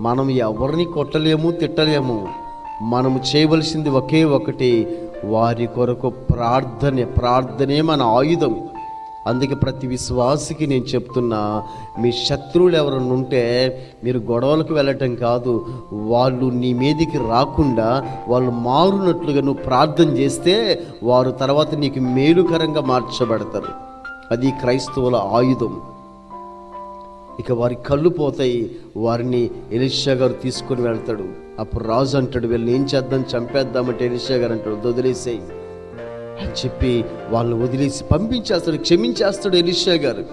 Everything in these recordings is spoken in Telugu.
మనం ఎవరిని కొట్టలేము తిట్టలేము. మనము చేయవలసింది ఒకే ఒకటి వారి కొరకు ప్రార్థనే ప్రార్థనే మన ఆయుధం. అందుకే ప్రతి విశ్వాసికి నేను చెప్తున్నా మీ శత్రువులు ఎవరైనా ఉంటే మీరు గొడవలకు వెళ్ళటం కాదు వాళ్ళు నీ మీదికి రాకుండా వాళ్ళు మారునట్లుగా నువ్వు ప్రార్థన చేస్తే వారు తర్వాత నీకు మేలుకరంగా మార్చబడతారు. అది క్రైస్తవుల ఆయుధం. ఇక వారి కళ్ళు పోతాయి. వారిని ఎలిషా గారు తీసుకొని వెళ్తాడు. అప్పుడు రాజు అంటాడు వీళ్ళని ఏం చేద్దాం? చంపేద్దామంటే ఎలిషా గారు అంటాడు వదిలేసేయి. అని చెప్పి వాళ్ళని వదిలేసి పంపించేస్తాడు క్షమించేస్తాడు ఎలిషా గారు.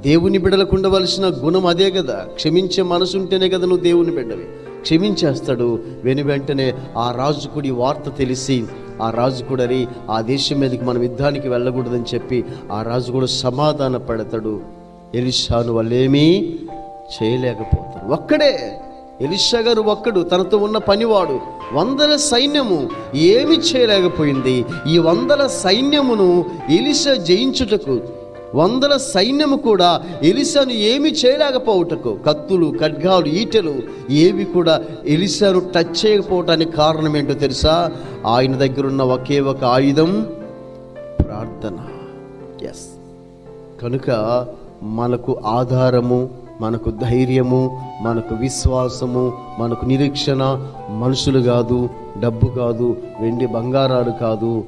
దేవుని బిడలకు ఉండవలసిన గుణం అదే కదా. క్షమించే మనసు ఉంటేనే కదా నువ్వు దేవుని బిడ్డవి. క్షమించేస్తాడు. వెను వెంటనే ఆ రాజుకుడి వార్త తెలిసి ఆ రాజు కూడా "అరే, ఆ దేశం మీదకి మనం యుద్ధానికి వెళ్ళకూడదని చెప్పి ఆ రాజు కూడా సమాధాన పడతాడు. ఎలిషాను వాళ్ళేమీ చేయలేకపోతారు. ఒక్కడే ఎలిషా గారు ఒక్కడు తనతో ఉన్న పనివాడు వందల సైన్యము ఏమి చేయలేకపోయింది. ఈ వందల సైన్యమును ఎలిషా జయించుటకు వందల సైన్యము కూడా ఎలిసాను ఏమి చేయలేకపోవుటకు కత్తులు ఖడ్గాలు ఈటెలు ఏవి కూడా ఎలిసాను టచ్ చేయకపోవటానికి కారణం ఏంటో తెలుసా? ఆయన దగ్గర ఉన్న ఒకే ఒక ఆయుధం ప్రార్థన. ఎస్ కనుక మనకు ఆధారము మనకు ధైర్యము మనకు విశ్వాసము మనకు నిరీక్షణ. మనుషులు కాదు డబ్బు కాదు వెండి బంగారాలు కాదు.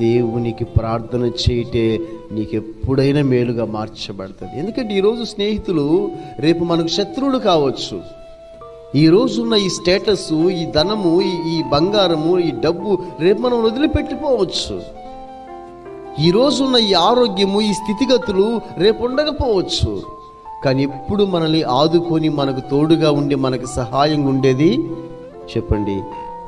దేవునికి ప్రార్థన చేయటే నీకు ఎప్పుడైనా మేలుగా మార్చబడుతుంది. ఎందుకంటే ఈరోజు స్నేహితులు రేపు మనకు శత్రువులు కావచ్చు. ఈ రోజున్న ఈ స్టేటస్ ఈ ధనము ఈ- ఈ బంగారము ఈ డబ్బు రేపు మనం వదిలిపెట్టిపోవచ్చు. ఈ రోజున్న ఈ ఆరోగ్యము ఈ స్థితిగతులు రేపు ఉండకపోవచ్చు. కానీ ఎప్పుడు మనల్ని ఆదుకొని మనకు తోడుగా ఉండి మనకు సహాయంగా ఉండేది? చెప్పండి.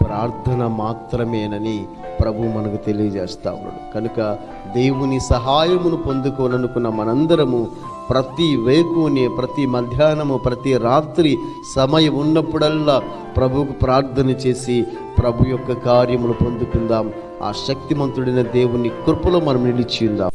ప్రార్థన మాత్రమేనని ప్రభు మనకు తెలియజేస్తా ఉన్నాడు. కనుక దేవుని సహాయమును పొందుకోననుకున్న మనందరము ప్రతి వేకుని ప్రతి మధ్యాహ్నము ప్రతి రాత్రి సమయం ఉన్నప్పుడల్లా ప్రభుకు ప్రార్థన చేసి ప్రభు యొక్క కార్యములు పొందుకుందాం. ఆ శక్తిమంతుడైన దేవుని కృపలో మనం నిలిచి ఉందాం.